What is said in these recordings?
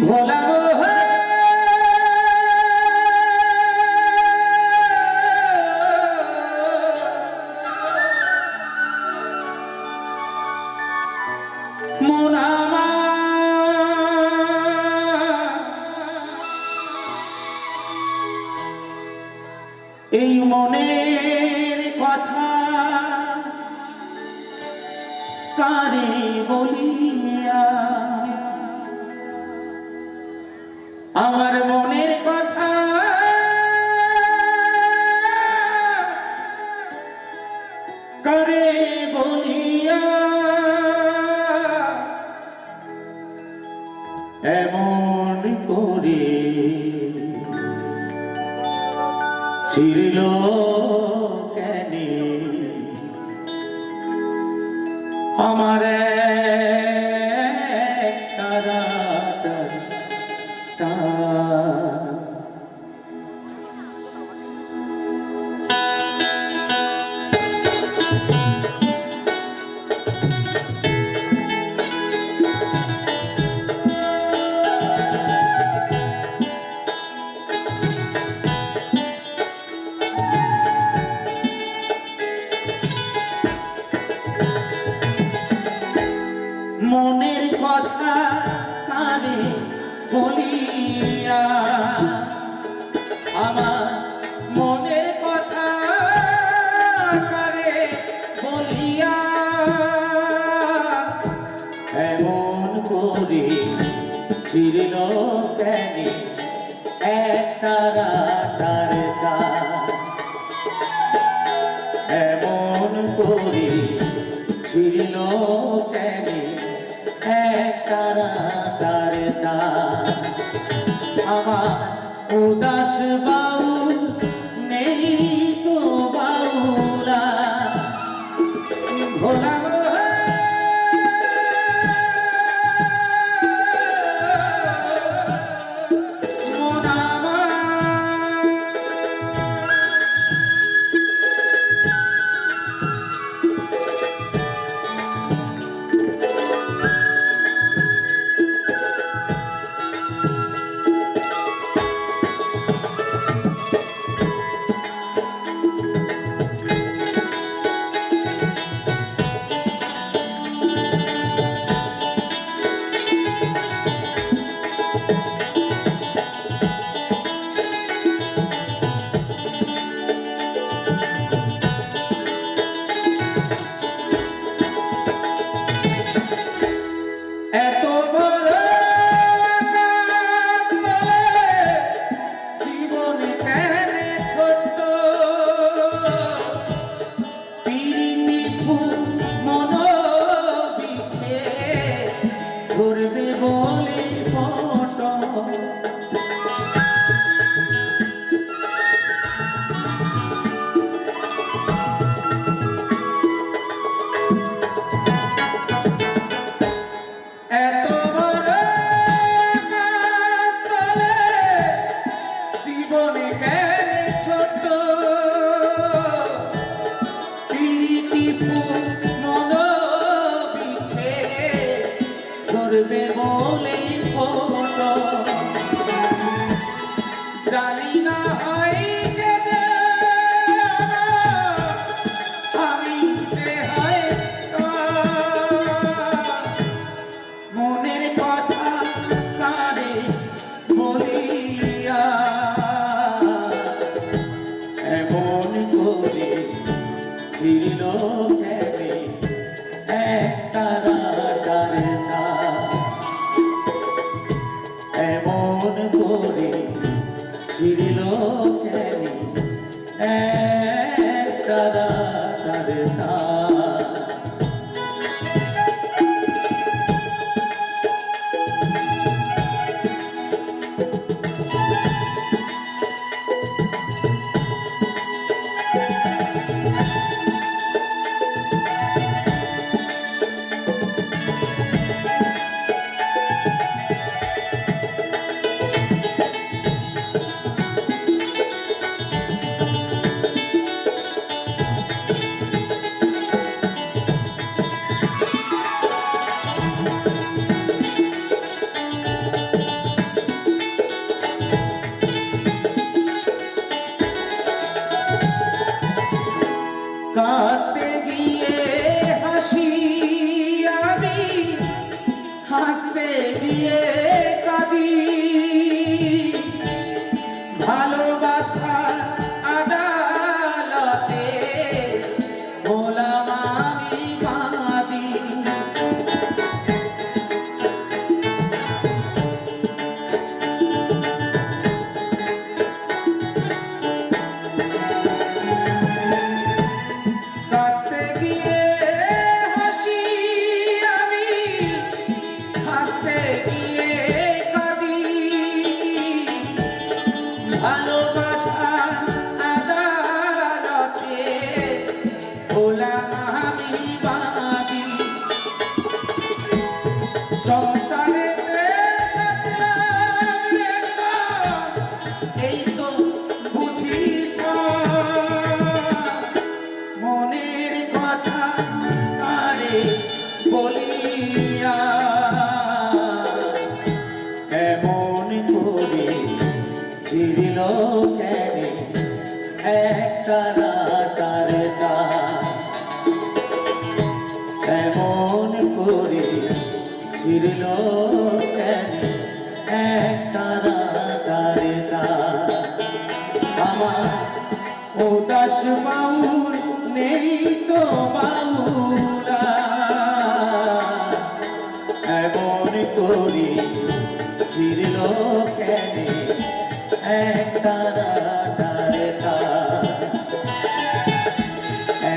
ভোলা এই মনের কথা কারে বলিয়া আমার মনের কথা। করে বলিয়া এমন করে ছিড়ল কেন? আমার কথা কানে বলিয়া আমার মনের কথা কারে বলিয়া এমন করে ছিড়ল কেন এক তারা তার তারা আমার উদাস বাউল Darling. ছিল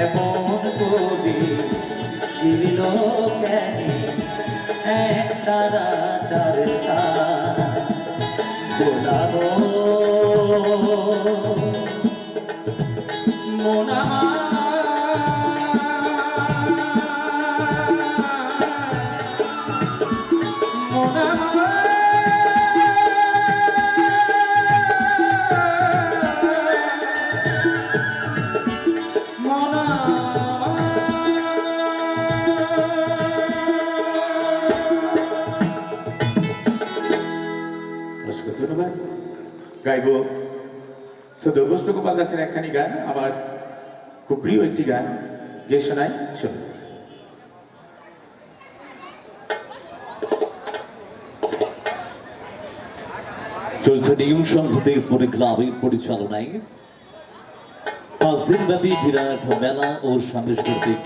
এমন গাইব। শুধু বৈষ্ণব গোপাল দাসের একখানি গান, আমার খুব প্রিয় একটি গান, গে শোনাই, শোন। চলছে নিউ সংহতি স্পোর্টিং ক্লাবের পরিচালনায়। পাঁচ দিন ব্যাপী বিরাট মেলা ও সাংস্কৃতিক